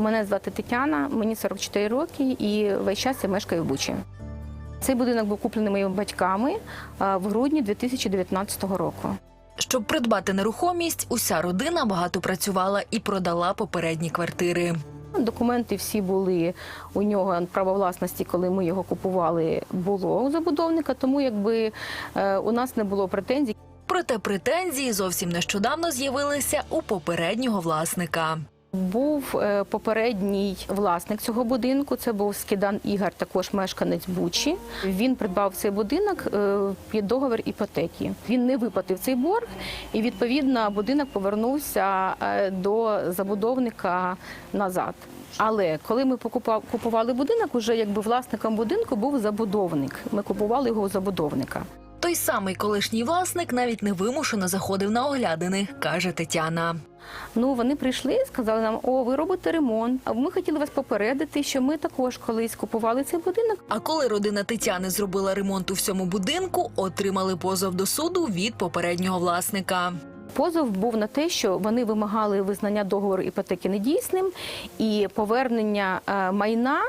Мене звати Тетяна, мені 44 роки, і весь час я мешкаю в Бучі. Цей будинок був куплений моїми батьками в грудні 2019 року. Щоб придбати нерухомість, уся родина багато працювала і продала попередні квартири. Документи всі були у нього право власності, коли ми його купували, було у забудовника, тому якби е, у нас не було претензій. Проте претензії зовсім нещодавно з'явилися у попереднього власника. Був е, попередній власник цього будинку. Це був Скидан Ігор, також мешканець Бучі. Він придбав цей будинок е, під договір іпотеки. Він не виплатив цей борг, і відповідно будинок повернувся е, до забудовника назад. Але коли ми купували будинок, уже якби власником будинку був забудовник. Ми купували його у забудовника. Той самий колишній власник навіть невимушено заходив на оглядини, каже Тетяна. Ну вони прийшли і сказали нам: о, ви робите ремонт. А ми хотіли вас попередити, що ми також колись купували цей будинок. А коли родина Тетяни зробила ремонт у всьому будинку, отримали позов до суду від попереднього власника. Позов був на те, що вони вимагали визнання договору іпотеки недійсним і повернення е, майна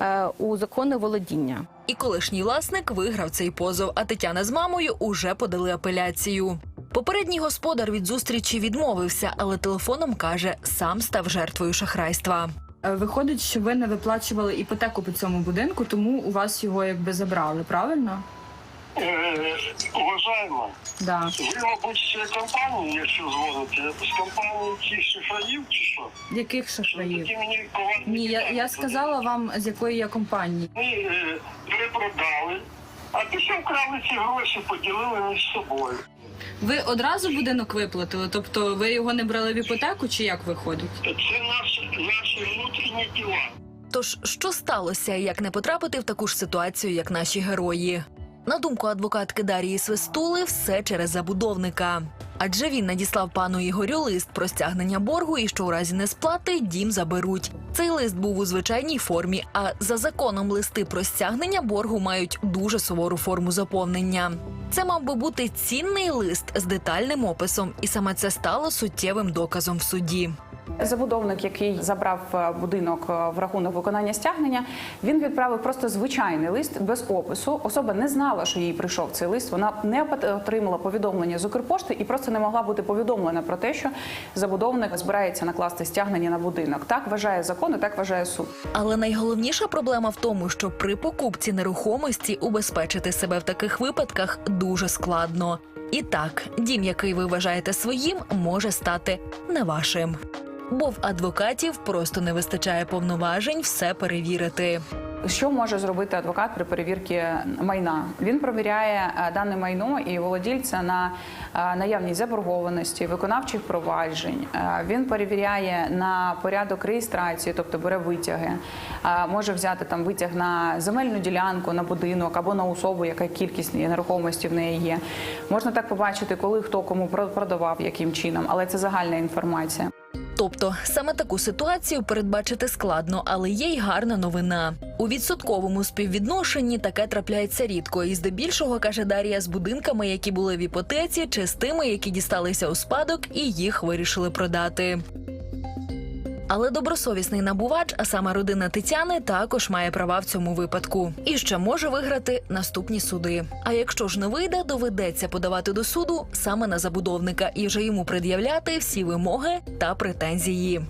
е, у законне володіння. І колишній власник виграв цей позов, а Тетяна з мамою уже подали апеляцію. Попередній господар від зустрічі відмовився, але телефоном каже, сам став жертвою шахрайства. Е, Виходить, що ви не виплачували іпотеку по цьому будинку, тому у вас його якби забрали, правильно? Е, Уважаємо, Да. ви, мабуть, з компанії, якщо дзвоните, з компанії ті шифраїв чи що? Яких шахраїв? такі мені Ні, я, питання я сказала вам, з якої я компанії. Ми е, перепродали, а після вкрали ці гроші, поділили між собою. Ви одразу будинок виплатили? Тобто ви його не брали в іпотеку, чи як виходить? Це наші, наші внутрішні діла. Тож що сталося, як не потрапити в таку ж ситуацію, як наші герої? На думку адвокатки Дарії Свистули, все через забудовника. Адже він надіслав пану Ігорю лист про стягнення боргу і що у разі несплати дім заберуть. Цей лист був у звичайній формі, а за законом листи про стягнення боргу мають дуже сувору форму заповнення. Це мав би бути цінний лист з детальним описом, і саме це стало суттєвим доказом в суді. Забудовник, який забрав е, будинок е, в рахунок виконання стягнення, він відправив просто звичайний лист без опису. Особа не знала, що їй прийшов цей лист. Вона не отримала повідомлення з Укрпошти і просто не могла бути повідомлена про те, що забудовник збирається накласти стягнення на будинок. Так вважає закон і так вважає суд. Але найголовніша проблема в тому, що при покупці нерухомості убезпечити себе в таких випадках дуже складно. І так, дім, який ви вважаєте своїм, може стати не вашим. Бо в адвокатів просто не вистачає повноважень все перевірити. Що може зробити адвокат при перевірці майна? Він перевіряє е, дане майно і володільця на е, наявність заборгованості, виконавчих проваджень. Е, Він перевіряє на порядок реєстрації, тобто бере витяги. Може взяти там витяг на земельну ділянку, на будинок або на особу, яка кількість нерухомості в неї є. Можна так побачити, коли хто кому про- продавав, яким чином, але це загальна інформація. Тобто саме таку ситуацію передбачити складно, але є й гарна новина. У відсотковому співвідношенні таке трапляється рідко, і здебільшого каже Дарія з будинками, які були в іпотеці, чи з тими, які дісталися у спадок, і їх вирішили продати. Але добросовісний набувач, а саме родина Тетяни, також має права в цьому випадку і ще може виграти наступні суди. А якщо ж не вийде, доведеться подавати до суду саме на забудовника і вже йому пред'являти всі вимоги та претензії.